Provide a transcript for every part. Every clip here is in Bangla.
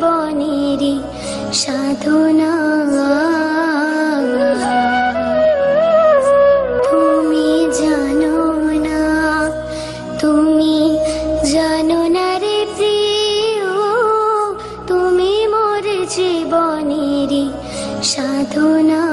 জীবনেরই সাধনা। তুমি জানো না তুমি জানো না রে তুমি মোর জীবনেরই সাধনা।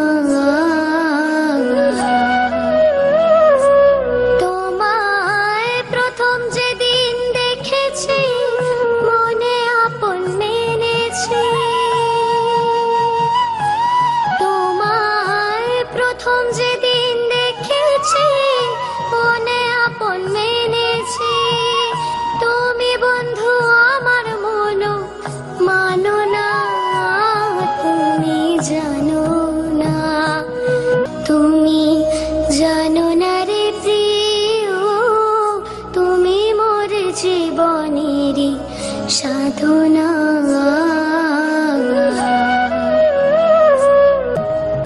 সাধনা।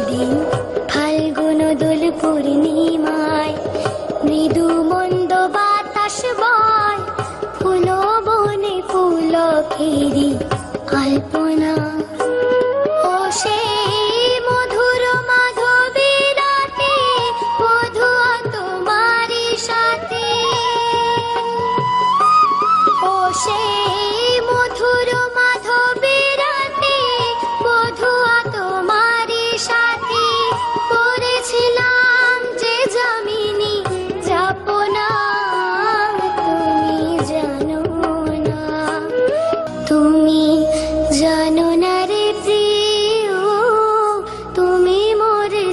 দিন ফাল্গুন দোল পূর্ণিমায় মৃদু মন্দ বাতাস বয় ফুল বনে ফুল খেরি আলপনা।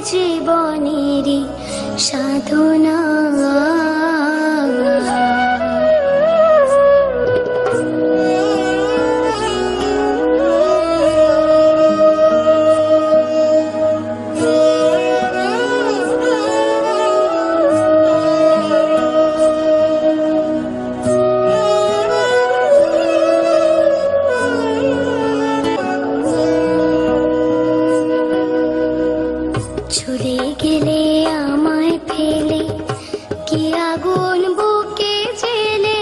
জীবনেরই সাধনা। গেলে আমায় ফেলে? কি আগুন বুকে জেলে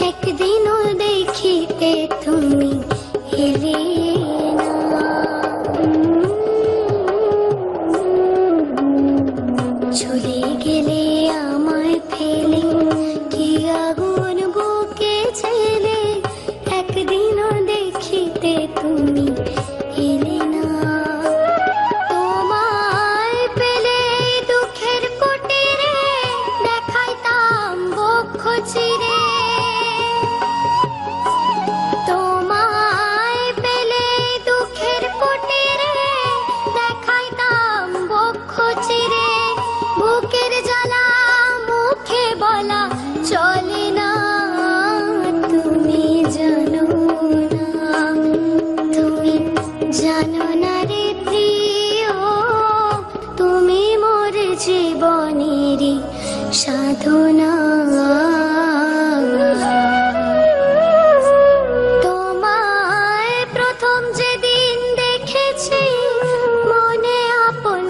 একদিনও দেখিতে তুমি হেলে ছুড়ে গেলে জানো না রে প্রিয়, তুমি জীবনেরই প্রথম যেদিন দেখেছি, মনে আপন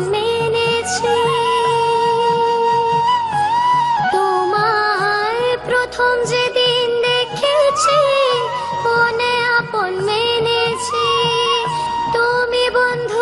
প্রথম যেদিন দেখেছি, মনে আপন মেনেছি। বন্ধু